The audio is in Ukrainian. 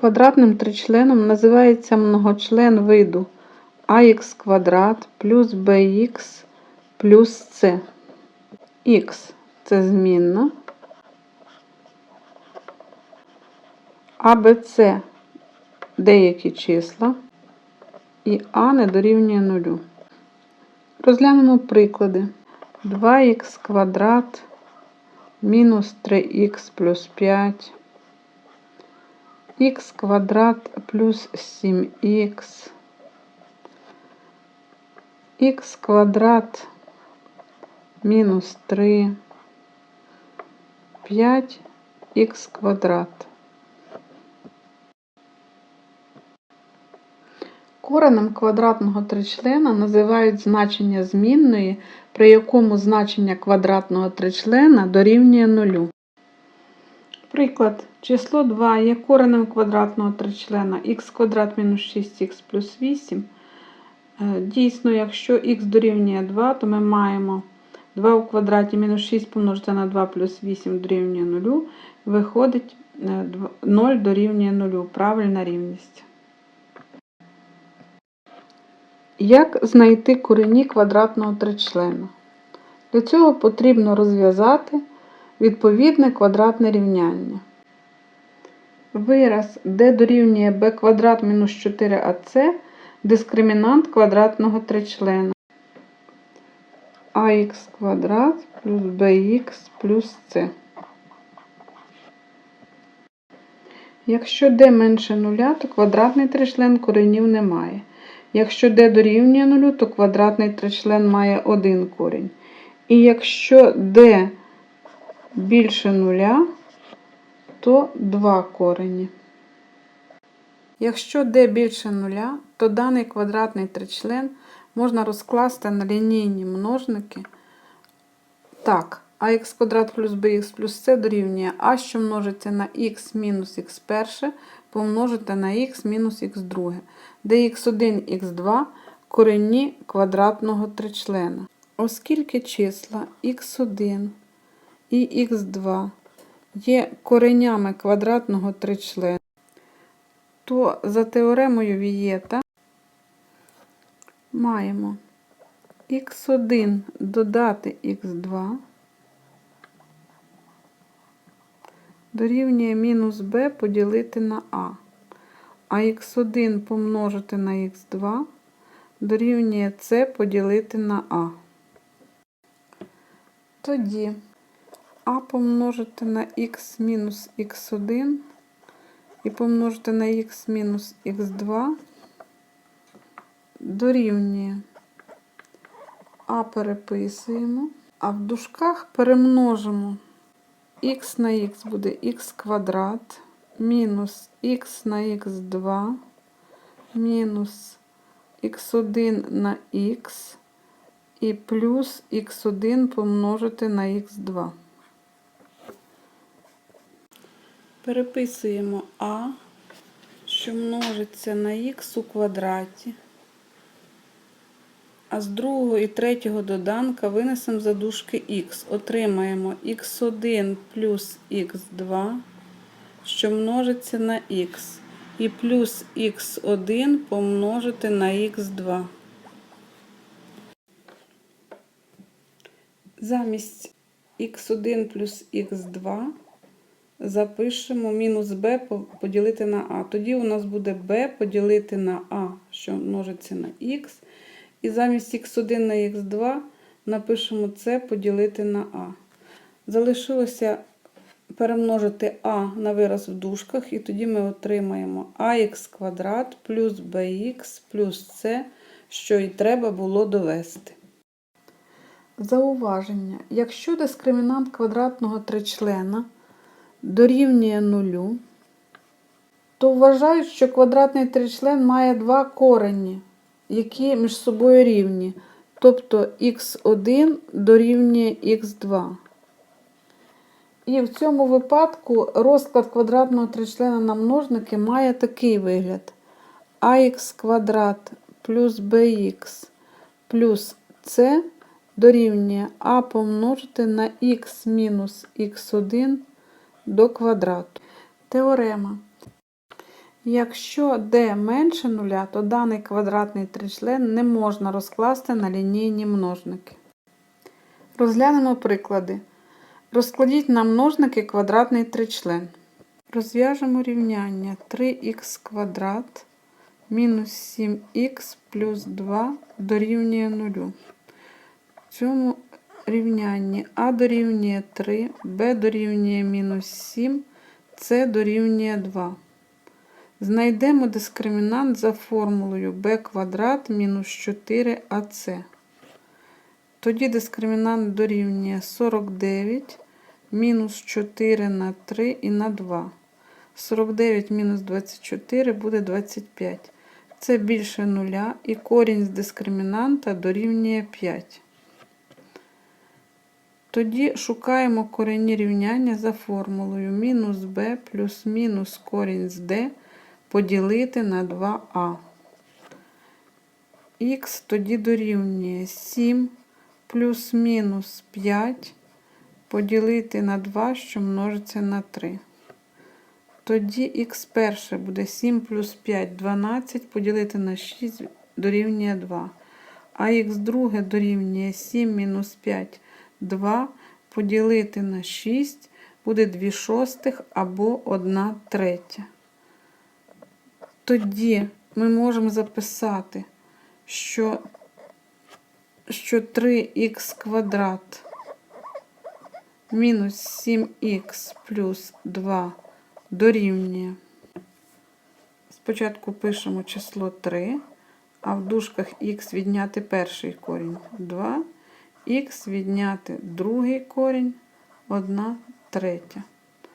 Квадратним тричленом називається многочлен виду ax квадрат плюс bx плюс c. х це змінна, а деякі числа і а не дорівнює нулю. Розглянемо приклади. 2х квадрат мінус 3х плюс 5 х квадрат плюс 7х, х квадрат мінус 3, 5х квадрат. Коренем квадратного тричлена називають значення змінної, при якому значення квадратного тричлена дорівнює нулю. Приклад. Число 2 є коренем квадратного тричлена х квадрат мінус 6х плюс 8. Е, Дійсно, якщо х дорівнює 2, то ми маємо 2 у квадраті мінус 6 помножити на 2 плюс 8 дорівнює 0. Виходить 0 дорівнює 0. Правильна рівність. Як знайти корені квадратного тричлена? Для цього потрібно розв'язати відповідне квадратне рівняння. Вираз d дорівнює b квадрат мінус 4ac дискримінант квадратного тричлена. ax квадрат плюс bx плюс c. Якщо d менше нуля, то квадратний тричлен коренів не має. Якщо d дорівнює нулю, то квадратний тричлен має один корінь. І якщо d більше нуля, то 2 корені. Якщо d більше нуля, то даний квадратний тричлен можна розкласти на лінійні множники. Так, ax квадрат плюс bx плюс c дорівнює а, що множиться на х мінус х перше, помножити на х мінус х друге, де х1, х2 корені квадратного тричлена. Оскільки числа х1 і х2 є коренями квадратного тричлена, то за теоремою Вієта маємо х1 додати х2 дорівнює мінус b поділити на а, а х1 помножити на х2 дорівнює c поділити на а. Тоді а помножити на х мінус х1 і помножити на х мінус х2 дорівнює. А переписуємо, а в дужках перемножимо. Х на х буде х квадрат, мінус х на х2, мінус х1 на х і плюс х1 помножити на х2. Переписуємо а, що множиться на х у квадраті. А з другого і третього доданка винесемо за дужки х. Отримаємо х1 плюс х2, що множиться на х. І плюс х1 помножити на х2. Замість х1 плюс х2 запишемо мінус b поділити на а. Тоді у нас буде b поділити на а, що множиться на х. І замість х1 на х2 напишемо це поділити на а. Залишилося перемножити а на вираз в дужках, і тоді ми отримаємо ax квадрат плюс bx плюс c, що і треба було довести. Зауваження. Якщо дискримінант квадратного тричлена дорівнює нулю, то вважають, що квадратний тричлен має два корені, які між собою рівні. Тобто х1 дорівнює х2. І в цьому випадку розклад квадратного тричлена на множники має такий вигляд: ax квадрат плюс bx плюс c дорівнює а помножити на х мінус х1 до квадрату. Теорема. Якщо d менше нуля, то даний квадратний тричлен не можна розкласти на лінійні множники. Розглянемо приклади. Розкладіть на множники квадратний тричлен. Розв'яжемо рівняння 3х квадрат мінус 7х плюс 2 дорівнює 0. В цьому рівнянні а дорівнює 3, b дорівнює мінус 7, c дорівнює 2. Знайдемо дискримінант за формулою b квадрат мінус 4ac. Тоді дискримінант дорівнює 49 мінус 4 на 3 і на 2. 49 мінус 24 буде 25. Це більше нуля і корінь з дискримінанта дорівнює 5. Тоді шукаємо корені рівняння за формулою мінус b плюс мінус корінь з d поділити на 2а. Х тоді дорівнює 7 плюс мінус 5 поділити на 2, що множиться на 3. Тоді х перше буде 7 плюс 5 12 поділити на 6 дорівнює 2. А х друге дорівнює 7 мінус 5 2 поділити на 6 буде 2 шостих або 1 третя. Тоді ми можемо записати, що, що 3х квадрат мінус 7х плюс 2 дорівнює. Спочатку пишемо число 3, а в дужках х відняти перший корінь 2, х відняти другий корінь 1 третя.